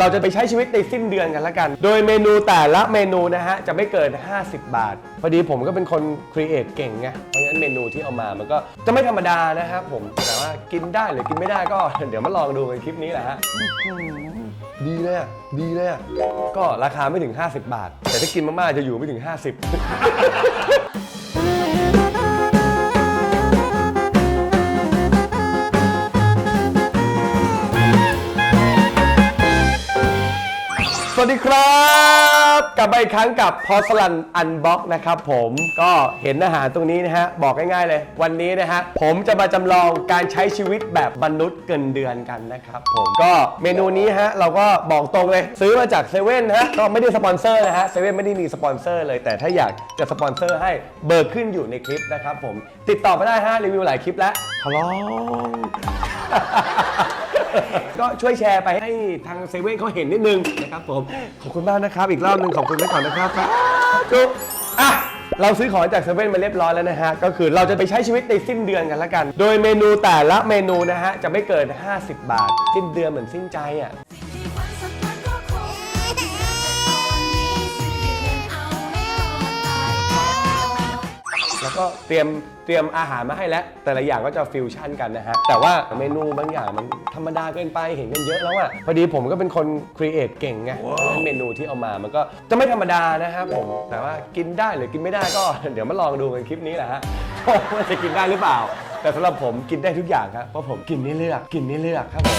เราจะไปใช้ชีวิตในสิ้นเดือนกันละกัน โดยเมนูแต่ละเมนูนะฮะ จะไม่เกิน 50 บาท พอดีผมก็เป็นคนครีเอทเก่งไง เพราะฉะนั้นเมนูที่เอามามันก็จะไม่ธรรมดานะครับผม แต่ว่ากินได้หรือกินไม่ได้ก็ เดี๋ยวมาลองดูกันคลิปนี้แหละฮะ ดีเลยอะดีเลยอะก็ราคาไม่ถึง 50 บาท แต่ถ้ากินมากๆจะอยู่ไม่ถึง 50 วัสดีครับ กลับมาอีกครั้งกับพอสลันอันบ็อกนะครับผมก็เห็นอาหารตรงนี้นะฮะ บอกง่ายๆเลย วันนี้นะฮะ ผมจะมาจำลองการใช้ชีวิตแบบมนุษย์เกินเดือนกันนะครับผมก็เมนูนี้ฮะ เราก็บอกตรงเลย ซื้อมาจากเซเว่นนะฮะก็ไม่ได้สปอนเซอร์นะฮะเซเว่นไม่ได้มีสปอนเซอร์เลยแต่ถ้าอยากจะสปอนเซอร์ให้เบอร์ขึ้นอยู่ในคลิปนะครับผมติดต่อมาได้ฮะรีวิวหลายคลิปแล้วขอร้อง ก็ช่วยแชร์ไปให้ทางเซเว่นเขาเห็นนิดนึงนะครับผม ขอบคุณมากนะครับอีกรอบหนึงขอบคุณไว้ก่อนนะครับจุ๊บอะ เราซื้อของจากเซเว่นมาเรียบร้อยแล้วนะฮะ ก็คือเราจะไปใช้ชีวิตในสิ้นเดือนกันละกัน โดยเมนูแต่ละเมนูนะฮะ จะไม่เกิน 50 บาท สิ้นเดือนเหมือนสิ้นใจอะ ก็เตรียมเตรียมอาหารมาให้แล้ว แต่ละอย่างก็จะฟิวชั่นกันนะฮะ แต่ว่าเมนูบางอย่างมันธรรมดาเกินไปเห็นกันเยอะแล้วอะ พอดีผมก็เป็นคนครีเอทเก่งไงเพราะฉะนั้นเมนูที่เอามามันก็จะไม่ธรรมดานะครับผม แต่ว่ากินได้หรือกินไม่ได้ก็ เดี๋ยวมาลองดูกันคลิปนี้แหละฮะว่าจะกินได้หรือเปล่า แต่สำหรับผมกินได้ทุกอย่างครับ เพราะผมกินไม่เลือก กินไม่เลือกครับผม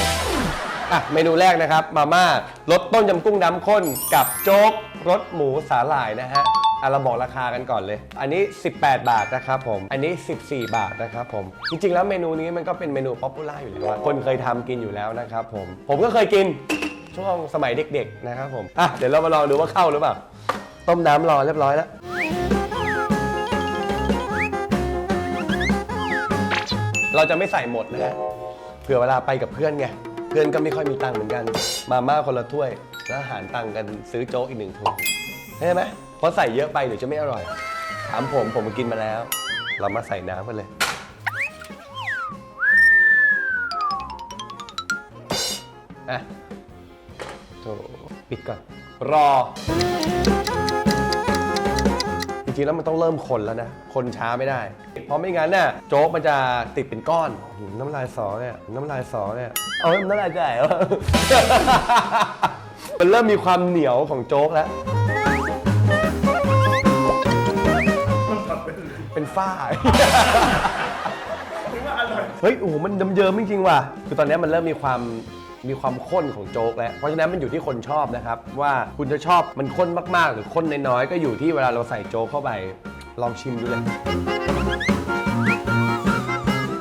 อะเมนูแรกนะครับมาม่ารสต้มยำกุ้งน้ำข้นกับโจ๊กรสหมูสาหร่ายนะฮะอะเราบอกราคากันก่อนเลย อันนี้ 18 บาทนะครับผม อันนี้ 14 บาทนะครับผม จริงๆ แล้วเมนูนี้มันก็เป็นเมนูป๊อปปูล่าอยู่แล้วอะคนเคยทำกินอยู่แล้วนะครับผม ผมก็เคยกินช่วงสมัยเด็กๆ นะครับผม อะ เดี๋ยวเรามาลองดูว่าเข้าหรือเปล่า ต้มน้ำรอเรียบร้อยแล้ว เราจะไม่ใส่หมดนะฮะ เผื่อเวลาไปกับเพื่อนไง เพื่อนก็ไม่ค่อยมีตังค์เหมือนกัน มาม่าคนละถ้วย แล้วหารตังค์กันซื้อโจ๊กอีกหนึ่งถุงใช่ไหม ราะใส่เยอะไปเดี๋ยวจะไม่อร่อย ถามผมผมกินมาแล้ว เรามาใส่น้ำกันเลย อะโถปิดก่อน รอ จริงๆแล้วมันต้องเริ่มคนแล้วนะ คนช้าไม่ได้ เพราะไม่งั้นน่ะโจ๊กมันจะติดเป็นก้อนน้ำลายสอเนี่ยน้ำลายสอเนี่ยเอาน้ำลายใจเหรอมันเริ่มมีความเหนียวของโจ๊กแล้ว เป็นฝ้า เฮ้ย โอ้โห มันเยิ้มๆจริงๆว่ะ คือตอนนี้มันเริ่มมีความมีความข้นของโจ๊กแล้ว เพราะฉะนั้นมันอยู่ที่คนชอบนะครับ ว่าคุณจะชอบมันข้นมากๆ หรือข้นน้อยๆ ก็อยู่ที่เวลาเราใส่โจ๊กเข้าไป ลองชิมดูเลย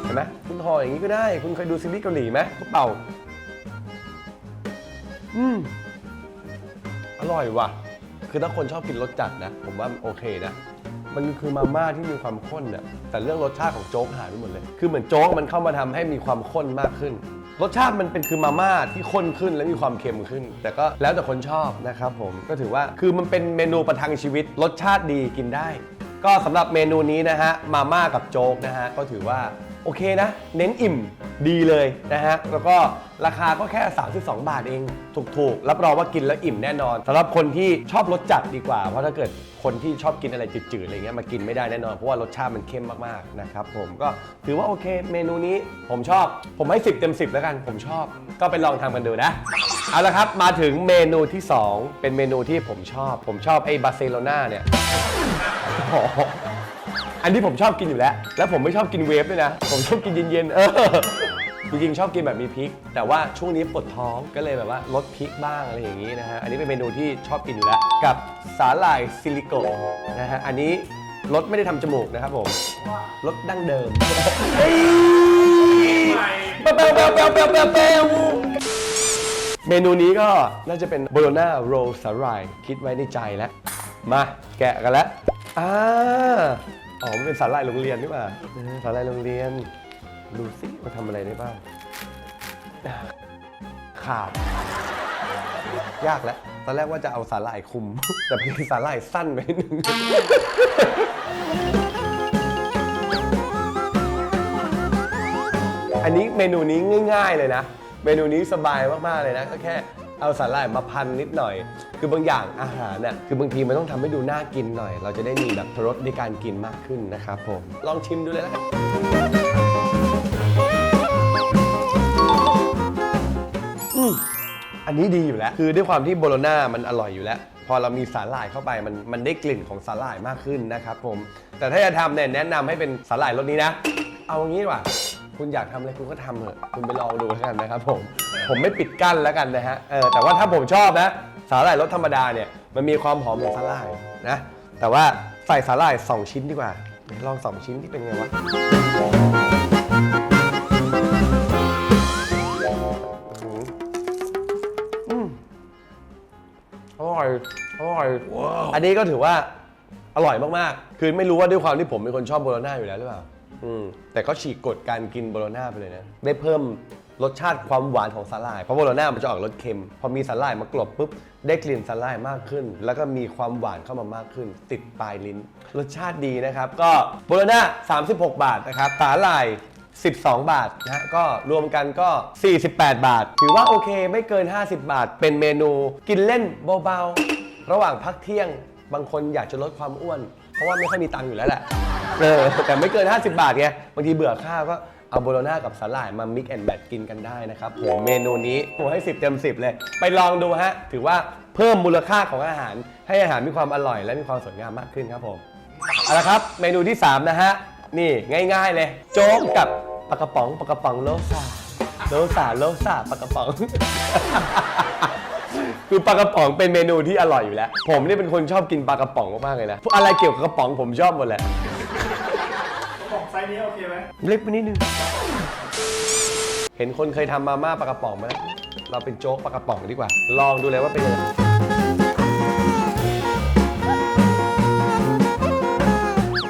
เห็นไหมคุณห่ออย่างนี้ก็ได้ คุณเคยดูซีรีส์เกาหลีไหมเขาเป่า อืม อร่อยว่ะ คือถ้าคนชอบกินรสจัดนะ ผมว่าโอเคนะ มันคือมาม่าที่มีความข้นน่ะแต่เรื่องรสชาติของโจ๊กหายไปหมดเลย คือเหมือนโจ๊กมันเข้ามาทำให้มีความข้นมากขึ้น รสชาติมันเป็นคือมาม่าที่ข้นขึ้นและมีความเค็มขึ้น แต่ก็แล้วแต่คนชอบนะครับผมก็ถือว่าคือมันเป็นเมนูประทังชีวิต รสชาติดีกินได้ ก็สำหรับเมนูนี้นะฮะมาม่ากับโจ๊กนะฮะก็ถือว่า โอเคนะ เน้นอิ่มดีเลยนะฮะ แล้วก็ราคาก็แค่ 32 บาทเอง ถูกๆ รับรองว่ากินแล้วอิ่มแน่นอนสำหรับคนที่ชอบรสจัดดีกว่า เพราะถ้าเกิดคนที่ชอบกินอะไรจืดๆอะไรเงี้ยมากินไม่ได้แน่นอน เพราะว่ารสชาติมันเข้มมากๆนะครับผมก็ถือว่าโอเค เมนูนี้ผมชอบ ผมให้ 10 เต็ม 10 แล้วกัน ผมชอบ ก็ไปลองทำกันดูนะ เอาละครับ มาถึงเมนูที่ 2 เป็นเมนูที่ผมชอบ ผมชอบไอ้บาร์เซโลนาเนี่ย อันนี้ผมชอบกินอยู่แล้ว แล้วผมไม่ชอบกินเวฟด้วยนะ ผมชอบกินเย็นๆ เออ จริงๆชอบกินแบบมีพริก แต่ว่าช่วงนี้ปวดท้องก็เลยแบบว่าลดพริกบ้างอะไรอย่างนี้นะฮะ อันนี้เป็นเมนูที่ชอบกินอยู่แล้ว กับสาหร่ายซิลิโกนะฮะ อันนี้รสไม่ได้ทำจมูกนะครับผมรสดั้งเดิมเฮ้ยเปลวเปลวเปลวเปลวเปลวเปลวเมนูนี้ก็น่าจะเป็นโบโลนาโรลสาหร่ายคิดไว้ในใจแล้ว มาแกะกันแล้วอ่า อ๋อมันเป็นสาหร่ายโรงเรียนนี่ป่ะเออสาหร่ายโรงเรียน ดูสิมาทำอะไรได้บ้าง ขาด ยากแล้ว ตอนแรกว่าจะเอาสาหร่ายคุม แต่พี่สาหร่ายสั้นไปนิดนึง อันนี้เมนูนี้ง่าย ๆ เลยนะ เมนูนี้สบายมาก ๆ เลยนะ ก็แค่ เอาสาหร่ายมาพันนิดหน่อย คือบางอย่างอาหารน่ะคือบางทีมันต้องทำให้ดูน่ากินหน่อย เราจะได้มีแบบรสในการกินมากขึ้นนะครับผมลองชิมดูเลยล้วกันอืมอันนี้ดีอยู่แล้ว คือด้วยความที่โบโลน่ามันอร่อยอยู่แล้ว พอเรามีสาหร่ายเข้าไปมันมันได้กลิ่นของสาหร่ายมากขึ้นนะครับผมแต่ถ้าจะทำเนี่ยแนะนำให้เป็นสาหร่ายรสนี้นะ เอางี้ดีกว่า คุณอยากทำอะไรคุณก็ทำเถอะคุณไปลองดูแล้วกันนะครับผมผมไม่ปิดกั้นแล้วกันนะฮะเออแต่ว่าถ้าผมชอบนะสาหร่ายรสธรรมดาเนี่ยมันมีความหอมของสาหร่ายนะแต่ว่าใส่สาหร่าย2 ชิ้นดีกว่าไหนลอง 2 ชิ้นที่เป็นไงวะอืมอร่อยอร่อยอันนี้ก็ถือว่าอร่อยมากๆ คือไม่รู้ว่าด้วยความที่ผมเป็นคนชอบโบโลน่าอยู่แล้วหรือเปล่า อืมแต่ก็ฉีกกฎการกินโบโลน่าไปเลยนะ ได้เพิ่มรสชาติความหวานของสาหร่าย เพราะโบโลน่ามันจะออกรสเค็ม พอมีสาหร่ายมากลบปุ๊บ ได้กลิ่นสาหร่ายมากขึ้น แล้วก็มีความหวานเข้ามามากขึ้น ติดปลายลิ้น รสชาติดีนะครับ ก็โบโลน่า36 บาทนะครับ สาหร่าย 12 บาทนะฮะก็รวมกันก็ 48 บาท ถือว่าโอเคไม่เกิน 50 บาท เป็นเมนูกินเล่นเบาๆ ระหว่างพักเที่ยง บางคนอยากจะลดความอ้วน เพราะว่าไม่ค่อยมีตังค์อยู่แล้วแหละ เออแต่ไม่เกิน 50 บาทไงบางทีเบื่อข้าวก็เอาโบโลน่ากับสาหร่ายมา mix and match กินกันได้นะครับผมเมนูนี้ผมให้ 10 เต็ม 10 เลย ไปลองดูฮะ ถือว่าเพิ่มมูลค่าของอาหาร ให้อาหารมีความอร่อยและมีความสวยงามมากขึ้นครับผมเอาละครับ เมนูที่ 3 นะฮะ นี่ง่าย ๆ เลย โจ๊กกับปลากระป๋องปลากระป๋องโลซาโลซาโลซาปลากระป๋องคือปลากระป๋องเป็นเมนูที่อร่อยอยู่แล้ว ผมนี่เป็นคนชอบกินปลากระป๋องมากๆเลยนะอะไรเกี่ยวกับกระป๋องผมชอบหมดแหละ ส์นี้โอเคไหมเล็กไปนิดนึง เห็นคนเคยทำมาม่าปลากระป๋องไหมเราเป็นโจ๊กปลากระป๋องดีกว่า ลองดูเลยว่าเป็นยังไง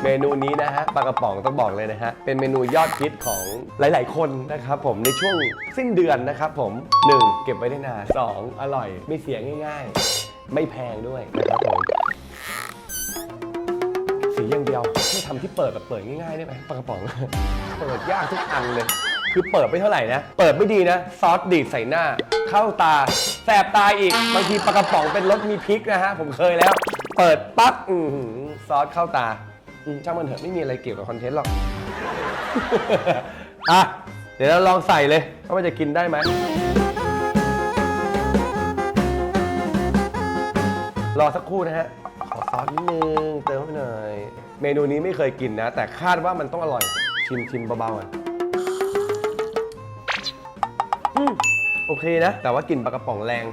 เมนูนี้นะฮะปลากระป๋องต้องบอกเลยนะฮะ เป็นเมนูยอดฮิตของหลาย ๆ คนนะครับผมในช่วงสิ้นเดือนนะครับผม 1. เก็บไว้ได้นาน 2. อร่อย ไม่เสียง่าย ๆ ไม่แพงด้วยนะครับผม เดียวไม่ทำที่เปิดแบบเปิดง่ายๆได้ไหมปลากระป๋อง เปิดยากทุกอันเลย คือเปิดไม่เท่าไหร่นะ เปิดไม่ดีนะ ซอสดีดใส่หน้า เข้าตา แสบตาอีก บางทีปลากระป๋องเป็นรสมีพริกนะฮะ ผมเคยแล้ว เปิดปั๊บอือหือซอสเข้าตาอืมช่างมันเถอะไม่มีอะไรเกี่ยวกับคอนเทนต์หรอก อะ เดี๋ยวเราลองใส่เลยว่ามันจะกินได้ไหม รอสักครู่นะฮะ ขอซอสนิดนึง เติมเข้หน่อย เมนูนี้ไม่เคยกินนะ แต่คาดว่ามันต้องอร่อย ชิมชิมเบาๆอะอืมโอเคนะ แต่ว่ากลิ่นปลากระป๋องแรง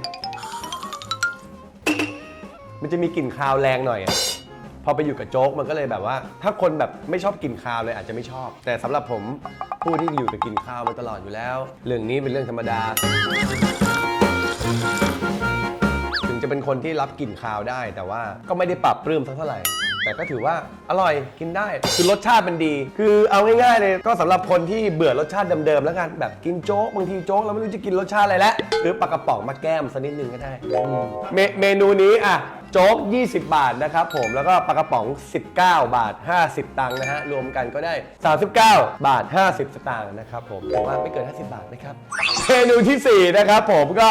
มันจะมีกลิ่นคาวแรงหน่อยอะพอไปอยู่กับโจ๊กมันก็เลยแบบว่า ถ้าคนแบบไม่ชอบกลิ่นคาวเลยอาจจะไม่ชอบ แต่สำหรับผมผู้ที่อยู่กับกลิ่นคาวมาตลอดอยู่แล้ว เรื่องนี้เป็นเรื่องธรรมดา ถึงจะเป็นคนที่รับกลิ่นคาวได้ แต่ว่าก็ไม่ได้ปรับปรื้มสักเท่าไหร่ แต่ก็ถือว่าอร่อยกินได้ คือรสชาติมันดี คือเอาง่ายๆเลยก็สำหรับคนที่เบื่อรสชาติเดิมๆแล้วกันแบบกินโจ๊กบางทีโจ๊กเราไม่รู้จะกินรสชาติอะไรแล้วหรือปลากระป๋องมาแก้มสักนิดนึงก็ได้อืมเมเมนูนี้อะโจ๊ก 20 บาทนะครับผมแล้วก็ปลากระป๋อง 19 บาท 50 ตังค์นะฮะรวมกันก็ได้ 39 บาท 50 สตางค์นะครับผมแต่ว่าไม่เกิน 50 บาทนะครับเมนูทีสี่4นะครับผมก็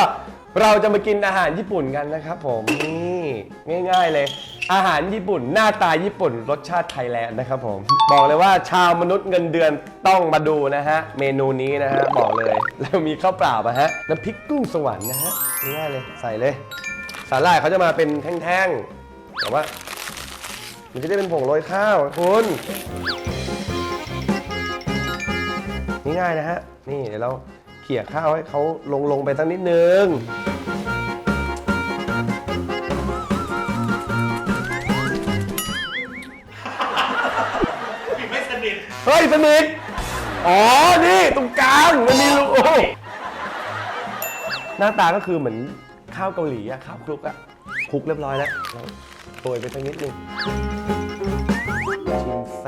เราจะมากินอาหารญี่ปุ่นกันนะครับผมนี่ ง่าย ๆ เลย อาหารญี่ปุ่น หน้าตาญี่ปุ่น รสชาติไทยแลนด์นะครับผม บอกเลยว่าชาวมนุษย์เงินเดือนต้องมาดูนะฮะ เมนูนี้นะฮะ บอกเลย แล้วมีข้าวเปล่าปะฮะน้ำพริกกุ้งสวรรค์นะฮะง่ายเลยใส่เลย สาหร่ายเขาจะมาเป็นแท่งๆแต่ว่ามันจะได้เป็นผงโรยข้าวคุณง่ายนะฮะ นี่เดี๋ยวเราเขี่ยข้าวให้เขาลงลงไปสักนิดนึง เฮ้ยสนิทอ๋อ นี่ ตรงกลางมันมีรูหน้าตาก็คือเหมือนข้าวเกาหลีอะข้าวคลุกอะคลุกเรียบร้อยแล้วเราโรยไปสักนิดนึงชิมไซ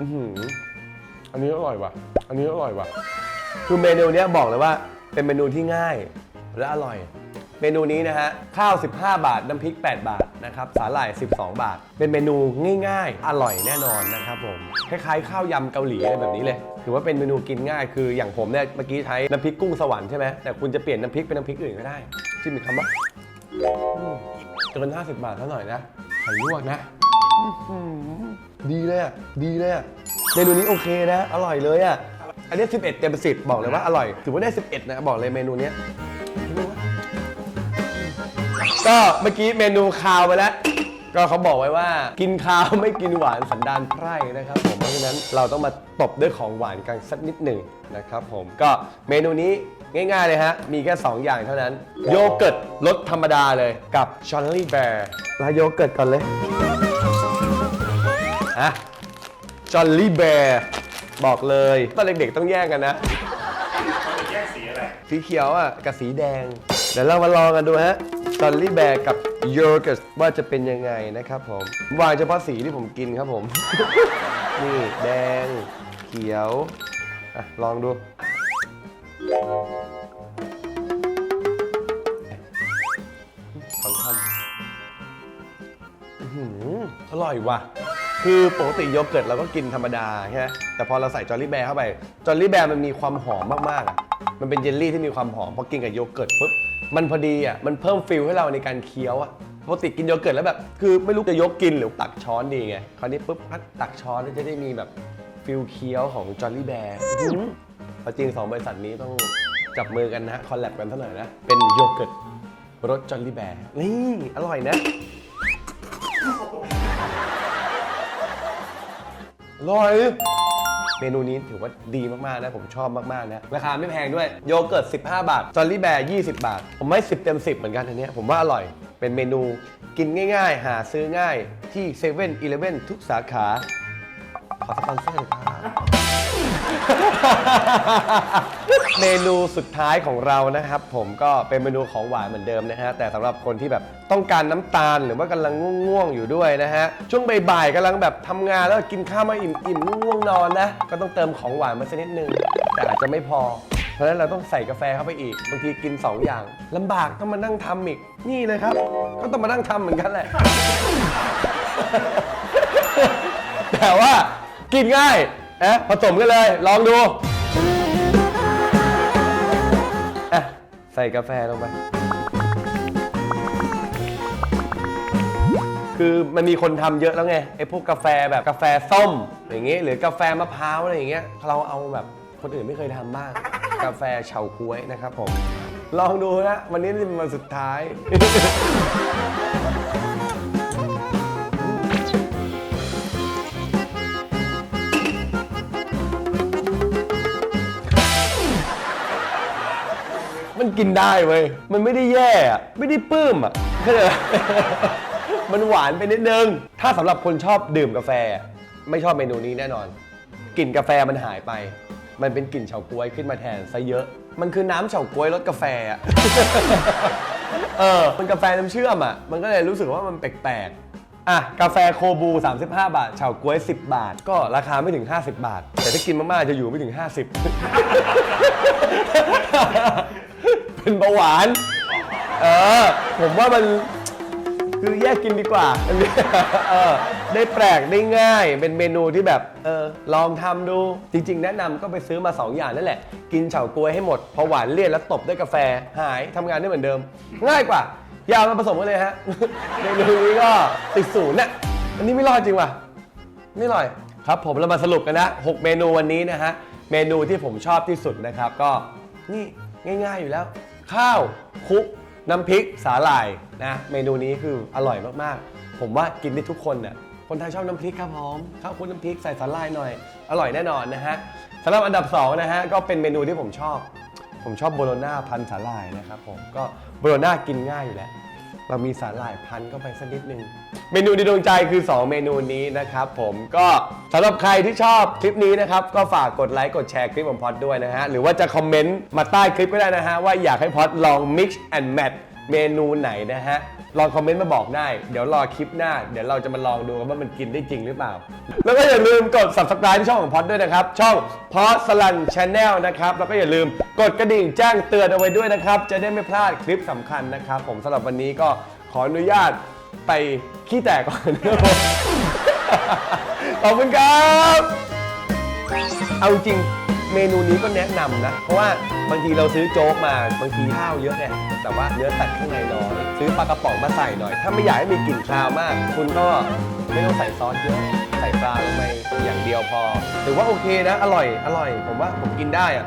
อือหืออันนี้อร่อยว่ะ อันนี้อร่อยว่ะ คือเมนูเนี้ยบอกเลยว่า เป็นเมนูที่ง่ายและอร่อย เมนูนี้นะฮะข้าว 15 บาท น้ำพริก 8 บาทนะครับสาหร่าย 12 บาท เป็นเมนูง่าย ๆ อร่อยแน่นอนนะครับผมคล้ายๆข้าวยำเกาหลีอะไรแบบนี้เลย ถือว่าเป็นเมนูกินง่ายคืออย่างผมเนี่ยเมื่อกี้ใช้น้ำพริกกุ้งสวรรค์ใช่ไหมแต่คุณจะเปลี่ยนน้ำพริกเป็นน้ำพริกอื่นก็ได้ที่มีคำว่าเกิน50 บาทเท่าหน่อยนะไข่ลวกนะดีเลยอะดีเลยอะเมนูนี้โอเคนะ อร่อยเลยอะ อันนี้ 11 เต็ม 10 บอกเลยว่าอร่อย ถือว่าได้ 11 นะ บอกเลยเมนูเนี้ย ก็เมื่อกี้เมนูคาวไปแล้ว ก็เขาบอกไว้ว่ากินคาวไม่กินหวานสันดานไพร่นะครับผมเพราะฉะนั้นเราต้องมาตบด้วยของหวานกันสักนิดหนึ่งนะครับผมก็เมนูนี้ง่ายๆเลยฮะ มีแค่ 2 อย่างเท่านั้น โยเกิร์ตรสธรรมดาเลยกับชอนลี่แบร์ลาโยเกิร์ตก่อนเลยอะจอลลี่แบร์บอกเลยตอนเด็กๆต้องแย่งกันนะจะแยกสีอะไร สีเขียวอะกับสีแดง เดี๋ยวเรามาลองกันดูฮะ จอลลี่แบร์กับโยเกิร์ตว่าจะเป็นยังไงนะครับผม วางเฉพาะสีที่ผมกินครับผม นี่แดง เขียวอะลองดู สองคำอื้อหืออร่อยว่ะ คือปกติโยเกิร์ตเราก็กินธรรมดาใช่ไหมแต่พอเราใส่จอลลี่แบร์เข้าไป จอลลี่แบร์มันมีความหอมมากๆอะมันเป็นเยลลี่ที่มีความหอม พอกินกับโยเกิร์ตปุ๊บ มันพอดีอะมันเพิ่มฟิลให้เราในการเคี้ยวอะปกติกินโยเกิร์ตแล้วแบบ คือไม่รู้จะยกกินหรือตักช้อนดีไงคราวนี้ปุ๊บพัดตักช้อนแล้วจะได้มีแบบฟิลเคี้ยวของจอลลี่แบร์เอาจริงสองบริษัทนี้ต้องจับมือกันนะคอลแลบกันเท่าไหร่อยนะ เป็นโยเกิร์ตรสจอลลี่แบร์นี่ อร่อยนะอร่อย เมนูนี้ถือว่าดีมากๆนะผมชอบมากๆนะราคาไม่แพงด้วยโยเกิร์ต 15 บาทจอลลี่แบร์20 บาท ผมให้10 เต็ม 10 เหมือนกันอันเนี้ยผมว่าอร่อยเป็นเมนูกินง่ายๆ หาซื้อง่ายที่7 e เ e ่ e อทุกสาขา ขอสปอนเซอร์หน่อยครับ เมนูสุดท้ายของเรานะครับ ผมก็เป็นเมนูของหวานเหมือนเดิมนะฮะแต่สำหรับคนที่แบบต้องการน้ำตาลหรือว่ากำลังง่วงๆอยู่ด้วยนะฮะช่วงบ่ายๆกำลังแบบทำงานแล้วกินข้าวมาอิ่มๆง่วงๆนอนนะก็ต้องเติมของหวานมาสักนิดนึงแต่อาจจะไม่พอ เพราะฉะนั้นเราต้องใส่กาแฟเข้าไปอีกบางทีกิน 2 อย่างลำบากต้องมานั่งทำอีกนี่เลยครับ ก็ต้องมานั่งทำเหมือนกันแหละ แต่ว่ากินง่าย นะผสมกันเลย ลองดูอะใส่กาแฟลงไป คือมันมีคนทำเยอะแล้วไงไอ้พวกกาแฟแบบกาแฟส้มอย่างเงี้ยหรือกาแฟมะพร้าวอะไรอย่างเงี้ยเราเอาแบบคนอื่นไม่เคยทำบ้างกาแฟเฉาก๊วยนะครับผม ลองดูนะวันนี้เป็นวันสุดท้าย มันกินได้เว้ย มันไม่ได้แย่อะไม่ได้ปื้มอะเข้าใจไหม มันหวานไปนิดนึง ถ้าสำหรับคนชอบดื่มกาแฟ ไม่ชอบเมนูนี้แน่นอน กลิ่นกาแฟมันหายไป มันเป็นกลิ่นเฉาก๊วยขึ้นมาแทนซะเยอะ มันคือน้ำเฉาก๊วยรสกาแฟอะ เออ มันกาแฟน้ำเชื่อมอะมันก็เลยรู้สึกว่ามันแปลกๆ อะ กาแฟโคบู 35 บาท เฉาก๊วย 10 บาท ก็ราคาไม่ถึง 50 บาท แต่ถ้ากินมากๆ จะอยู่ไม่ถึง 50 เป็นเบาหวาน เออ ผมว่ามันคือแยกกินดีกว่าอันนี้เออได้แปลกได้ง่าย เป็นเมนูที่แบบเออลองทำดู จริง ๆ แนะนำก็ไปซื้อมา 2 อย่างนั่นแหละ กินเฉาก๊วยให้หมด พอหวานเลี่ยนแล้วตบด้วยกาแฟหายทำงานได้เหมือนเดิม ง่ายกว่า อยามาผสมกันเลยฮะ เมนูนี้ก็ติดศูนย์น่ะอันนี้ไม่รอดจริงว่ะ ไม่อร่อยครับผมเรามาสรุปกันนะ 6 เมนูวันนี้นะฮะ เมนูที่ผมชอบที่สุดนะครับ ก็นี่ง่าย ๆอยู่แล้ว ข้าวคลุกน้ำพริกสาหร่ายนะเมนูนี้คืออร่อยมากๆ ผมว่ากินได้ทุกคนน่ะคนไทยชอบน้ำพริกครับผมข้าวคลุกน้ำพริกใส่สาหร่ายหน่อย อร่อยแน่นอนนะฮะสำหรับอันดับสองนะฮะก็เป็นเมนูที่ผมชอบ ผมชอบโบโลน่าพันสาหร่ายนะครับผมก็โบโลน่ากินง่ายอยู่แล้ว เรามีสาหร่ายพันเข้าไปสักนิดนึง เมนูในดวงใจคือ 2 เมนูนี้นะครับผมก็สำหรับใครที่ชอบคลิปนี้นะครับ ก็ฝากกดไลค์กดแชร์คลิปของพอดด้วยนะฮะ หรือว่าจะคอมเมนต์มาใต้คลิปก็ได้นะฮะ ว่าอยากให้พอดลอง mix and match เมนูไหนนะฮะ ลองคอมเมนต์มาบอกได้ เดี๋ยวรอคลิปหน้า เดี๋ยวเราจะมาลองดูกันว่ามันกินได้จริงหรือเปล่า แล้วก็อย่าลืมกด subscribe ช่องของพอดด้วยนะครับ ช่องพอดสลันชาแนลนะครับ แล้วก็อย่าลืมกดกระดิ่งแจ้งเตือนเอาไว้ด้วยนะครับ จะได้ไม่พลาดคลิปสำคัญนะครับ ผมสำหรับวันนี้ก็ขออนุญาตไปขี้แตกก่อนนะครับผมขอบคุณครับ เอาจริง เมนูนี้ก็แนะนำนะ เพราะว่าบางทีเราซื้อโจ๊กมาบางทีข้าวเยอะไงแต่ว่าเนื้อตัดข้างในน้อยซื้อปลากระป๋องมาใส่หน่อย ถ้าไม่อยากให้มีกลิ่นคาวมาก คุณก็ไม่ต้องใส่ซอสเยอะใส่ปลาลงไปอย่างเดียวพอถือว่าโอเคนะ อร่อยอร่อย ผมว่าผมกินได้อะ